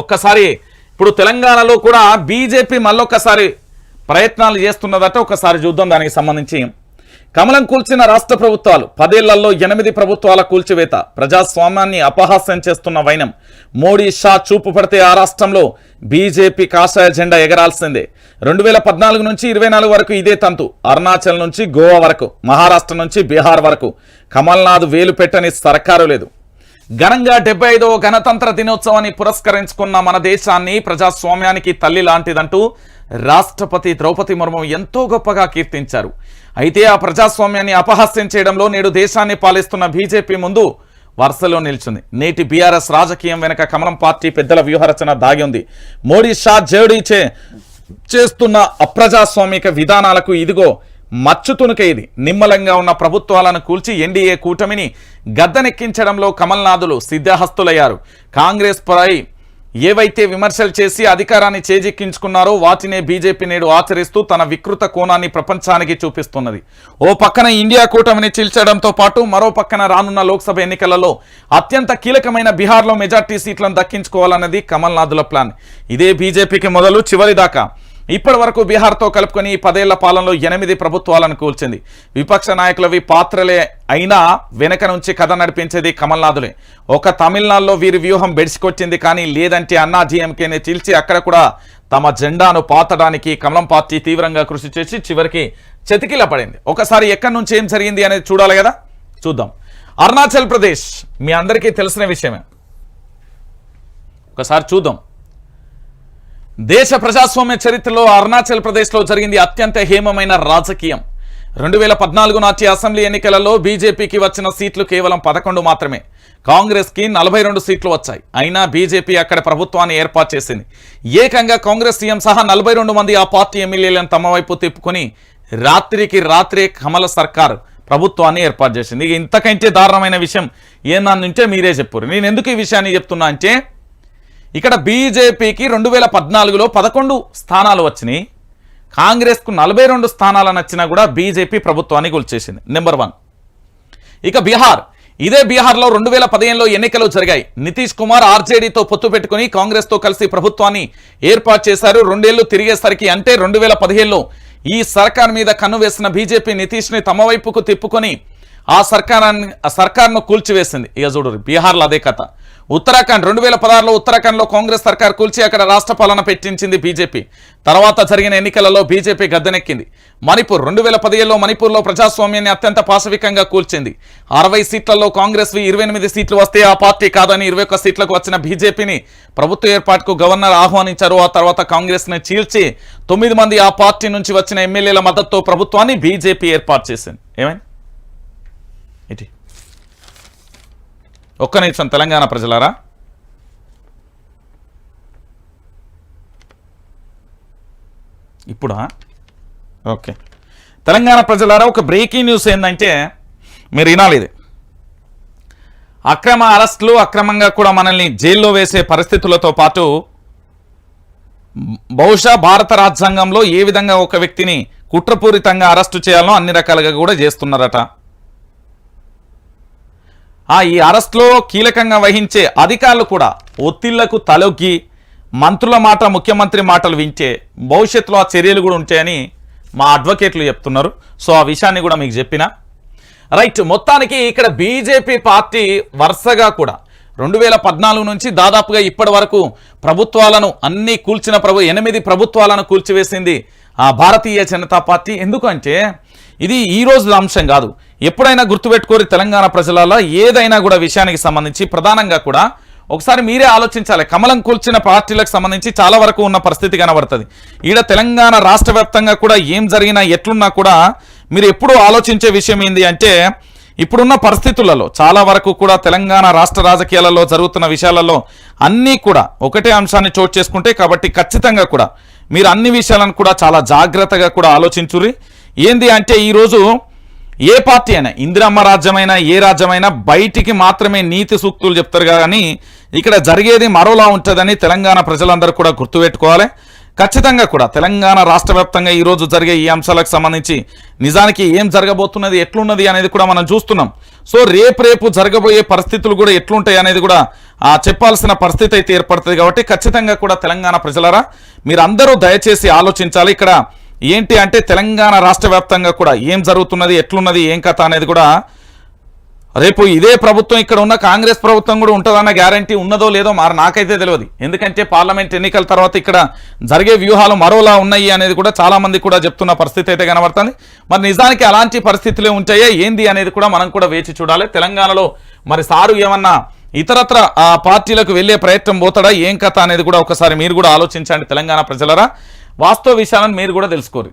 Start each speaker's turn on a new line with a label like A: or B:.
A: ఒక్కసారి ఇప్పుడు తెలంగాణలో కూడా బీజేపీ మళ్ళొక్కసారి ప్రయత్నాలు చేస్తున్నదట ఒకసారి చూద్దాం దానికి సంబంధించి. కమలం కూల్చిన రాష్ట్ర ప్రభుత్వాలు పదేళ్ళలో ఎనిమిది ప్రభుత్వాల కూల్చివేత ప్రజాస్వామ్యాన్ని అపహాస్యం చేస్తున్న వైనం. మోడీ షా చూపు పడితే ఆ రాష్ట్రంలో బీజేపీ కాషాయ జెండా ఎగరాల్సిందే. రెండు వేల పద్నాలుగు నుంచి ఇరవై నాలుగు వరకు ఇదే తంతు. అరుణాచల్ నుంచి గోవా వరకు మహారాష్ట్ర నుంచి బీహార్ వరకు. కమల్నాథ్ వేలు పెట్టని సర్కారు లేదు. ఘనంగా డెబ్బై ఐదవ గణతంత్ర దినోత్సవాన్ని పురస్కరించుకున్న మన దేశాన్ని ప్రజాస్వామ్యానికి తల్లి లాంటిదంటూ రాష్ట్రపతి ద్రౌపది ముర్ము ఎంతో గొప్పగా కీర్తించారు. అయితే ఆ ప్రజాస్వామ్యాన్ని అపహాస్యం చేయడంలో నేడు దేశాన్ని పాలిస్తున్న బీజేపీ ముందు వరుసలో నిలిచింది. నేటి బీఆర్ఎస్ రాజకీయం వెనక కమలం పార్టీ పెద్దల వ్యూహరచన దాగి ఉంది. మోడీ షా జేడీ చే చేస్తున్న అప్రజాస్వామిక విధానాలకు ఇదిగో మచ్చుతునుక ఇది. నిమ్మలంగా ఉన్న ప్రభుత్వాలను కూల్చి ఎన్డీఏ కూటమిని గద్దెనెక్కించడంలో కమల్నాథులు సిద్ధహస్తులయ్యారు. కాంగ్రెస్ పై ఏవైతే విమర్శలు చేసి అధికారాన్ని చేజిక్కించుకున్నారో వాటినే బీజేపీ నేడు ఆచరిస్తూ తన వికృత కోణాన్ని ప్రపంచానికి చూపిస్తున్నది. ఓ పక్కన ఇండియా కూటమిని చీల్చడంతో పాటు మరో పక్కన రానున్న లోక్సభ ఎన్నికలలో అత్యంత కీలకమైన బీహార్లో మెజార్టీ సీట్లను దక్కించుకోవాలన్నది కమల్నాథుల ప్లాన్. ఇదే బీజేపీకి మొదలు చివరి దాకా ఇప్పటి వరకు బీహార్తో కలుపుకొని పదేళ్ళ పాలనలో ఎనిమిది ప్రభుత్వాలను కూల్చింది. విపక్ష నాయకులవి పాత్రలే అయినా వెనక నుంచి కథ నడిపించేది కమల్నాథులే. ఒక తమిళనాడులో వీరి వ్యూహం బెడిసికొచ్చింది కానీ లేదంటే అన్నా జీఎంకేనే చీల్చి అక్కడ కూడా తమ జెండాను పాతడానికి కమలం పార్టీ తీవ్రంగా కృషి చేసి చివరికి చతికిల పడింది. ఒకసారి ఎక్కడి నుంచి ఏం జరిగింది అనేది చూడాలి కదా? చూద్దాం. అరుణాచల్ ప్రదేశ్. మీ అందరికీ తెలిసిన విషయమే. ఒకసారి చూద్దాం. దేశ ప్రజాస్వామ్య చరిత్రలో అరుణాచల్ ప్రదేశ్లో జరిగింది అత్యంత హేమమైన రాజకీయం. రెండు వేల పద్నాలుగు నాటి అసెంబ్లీ ఎన్నికలలో బీజేపీకి వచ్చిన సీట్లు కేవలం పదకొండు మాత్రమే. కాంగ్రెస్కి నలభై రెండు సీట్లు వచ్చాయి. అయినా బీజేపీ అక్కడ ప్రభుత్వాన్ని ఏర్పాటు చేసింది. ఏకంగా కాంగ్రెస్ సీఎం సహా నలభై మంది ఆ పార్టీ ఎమ్మెల్యేలను తమ వైపు తిప్పుకొని రాత్రికి రాత్రే కమల సర్కార్ ప్రభుత్వాన్ని ఏర్పాటు చేసింది. ఇంతకంటే దారుణమైన విషయం ఏమన్నుంటే మీరే చెప్పారు. నేను ఎందుకు ఈ విషయాన్ని చెప్తున్నా అంటే ఇక్కడ బీజేపీకి రెండు వేల పద్నాలుగులో పదకొండు స్థానాలు వచ్చినాయి. కాంగ్రెస్కు నలభై రెండు స్థానాలు నచ్చినా కూడా బీజేపీ ప్రభుత్వాన్ని కూల్చేసింది నెంబర్ వన్ ఇక బీహార్. ఇదే బీహార్లో రెండు వేల పదిహేనులో ఎన్నికలు జరిగాయి. నితీష్ కుమార్ ఆర్జేడీతో పొత్తు పెట్టుకుని కాంగ్రెస్తో కలిసి ప్రభుత్వాన్ని ఏర్పాటు చేశారు. రెండేళ్ళు తిరిగేసరికి అంటే రెండు వేల పదిహేనులో ఈ సర్కార్ మీద కన్ను వేసిన బీజేపీ నితీష్ని తమ వైపుకు తిప్పుకొని ఆ సర్కారాన్ని ఆ సర్కార్ను కూల్చివేసింది. ఇక చూడు బీహార్లో అదే కథ. ఉత్తరాఖండ్ రెండు వేల పదహారులో ఉత్తరాఖండ్లో కాంగ్రెస్ సర్కార్ కూల్చి అక్కడ రాష్ట్ర పాలన పెట్టించింది బీజేపీ. తర్వాత జరిగిన ఎన్నికలలో బీజేపీ గద్దెనెక్కింది. మణిపూర్ రెండు వేల పదిహేడులో మణిపూర్లో ప్రజాస్వామ్యాన్ని అత్యంత పాశవికంగా కూల్చింది. అరవై సీట్లలో కాంగ్రెస్ ఇరవై ఎనిమిది సీట్లు వస్తే ఆ పార్టీ కాదని ఇరవై ఒక్క సీట్లకు వచ్చిన బీజేపీని ప్రభుత్వ ఏర్పాటుకు గవర్నర్ ఆహ్వానించారు. ఆ తర్వాత కాంగ్రెస్ని చీల్చి తొమ్మిది మంది ఆ పార్టీ నుంచి వచ్చిన ఎమ్మెల్యేల మద్దతుతో ప్రభుత్వాన్ని బీజేపీ ఏర్పాటు చేసింది. ఏమైంది? ఇది ఒక్క నిమిషం తెలంగాణ ప్రజలారా. ఇప్పుడా? ఓకే. తెలంగాణ ప్రజలారా ఒక బ్రేకింగ్ న్యూస్ ఏంటంటే మీరు వినాలి ఇది. అక్రమ అరెస్టులు అక్రమంగా కూడా మనల్ని జైల్లో వేసే పరిస్థితులతో పాటు బహుశా భారత రాజ్యాంగంలో ఏ విధంగా ఒక వ్యక్తిని కుట్రపూరితంగా అరెస్టు చేయాలో అన్ని రకాలుగా కూడా చేస్తున్నారట. ఆ ఈ అరెస్ట్లో కీలకంగా వహించే అధికారులు కూడా ఒత్తిళ్ళకు తలొగ్గి మంత్రుల మాట ముఖ్యమంత్రి మాటలు వింటే భవిష్యత్తులో ఆ చర్యలు కూడా ఉంటాయని మా అడ్వకేట్లు చెప్తున్నారు. సో ఆ విషయాన్ని కూడా మీకు చెప్పిన. రైట్ మొత్తానికి ఇక్కడ బీజేపీ పార్టీ వరుసగా కూడా రెండు వేల పద్నాలుగు నుంచి దాదాపుగా ఇప్పటి వరకు ప్రభుత్వాలను అన్నీ కూల్చిన ప్రభు ఎనిమిది ప్రభుత్వాలను కూల్చివేసింది ఆ భారతీయ జనతా పార్టీ. ఎందుకంటే ఇది ఈ రోజు అంశం కాదు. ఎప్పుడైనా గుర్తుపెట్టుకోరి తెలంగాణ ప్రజలలో ఏదైనా కూడా విషయానికి సంబంధించి. ప్రధానంగా కూడా ఒకసారి మీరే ఆలోచించాలి. కమలం కూల్చిన పార్టీలకు సంబంధించి చాలా వరకు ఉన్న పరిస్థితి కనబడుతుంది. ఈడ తెలంగాణ రాష్ట్ర వ్యాప్తంగా కూడా ఏం జరిగినా ఎట్లున్నా కూడా మీరు ఎప్పుడూ ఆలోచించే విషయం ఏంది అంటే ఇప్పుడున్న పరిస్థితులలో చాలా వరకు కూడా తెలంగాణ రాష్ట్ర రాజకీయాలలో జరుగుతున్న విషయాలలో అన్నీ కూడా ఒకటే అంశాన్ని చోటు చేసుకుంటే కాబట్టి ఖచ్చితంగా కూడా మీరు అన్ని విషయాలను కూడా చాలా జాగ్రత్తగా కూడా ఆలోచించుర్రి. ఏంది అంటే ఈరోజు ఏ పార్టీ అయినా ఇందిరమ్మ రాజ్యమైనా ఏ రాజ్యమైనా బయటికి మాత్రమే నీతి సూక్తులు చెప్తారు కానీ ఇక్కడ జరిగేది మరోలా ఉంటుందని తెలంగాణ ప్రజలందరూ కూడా గుర్తుపెట్టుకోవాలి. ఖచ్చితంగా కూడా తెలంగాణ రాష్ట్ర వ్యాప్తంగా ఈరోజు జరిగే ఈ అంశాలకు సంబంధించి నిజానికి ఏం జరగబోతున్నది ఎట్లున్నది అనేది కూడా మనం చూస్తున్నాం. సో రేపు రేపు జరగబోయే పరిస్థితులు కూడా ఎట్లుంటాయి అనేది కూడా ఆ, చెప్పాల్సిన పరిస్థితి అయితే ఏర్పడుతుంది కాబట్టి ఖచ్చితంగా కూడా తెలంగాణ ప్రజలరా మీరందరూ దయచేసి ఆలోచించాలి. ఇక్కడ ఏంటి అంటే తెలంగాణ రాష్ట్ర వ్యాప్తంగా కూడా ఏం జరుగుతున్నది ఎట్లున్నది ఏం కథ అనేది కూడా రేపు ఇదే ప్రభుత్వం ఇక్కడ ఉన్న కాంగ్రెస్ ప్రభుత్వం కూడా ఉంటుందన్న గ్యారంటీ ఉన్నదో లేదో మరి నాకైతే తెలియదు. ఎందుకంటే పార్లమెంట్ ఎన్నికల తర్వాత ఇక్కడ జరిగే వ్యూహాలు మరోలా ఉన్నాయి అనేది కూడా చాలామంది కూడా చెప్తున్న పరిస్థితి అయితే కనబడుతుంది. మరి నిజానికి అలాంటి పరిస్థితులే ఉంటాయా ఏంది అనేది కూడా మనం కూడా వేచి చూడాలి. తెలంగాణలో మరి సారు ఏమన్నా ఇతరత్ర పార్టీలకు వెళ్ళే ప్రయత్నం పోతాడా ఏం కథ అనేది కూడా ఒకసారి మీరు కూడా ఆలోచించండి తెలంగాణ ప్రజలరా. వాస్తవ విషయాలను మీరు కూడా తెలుసుకోరు.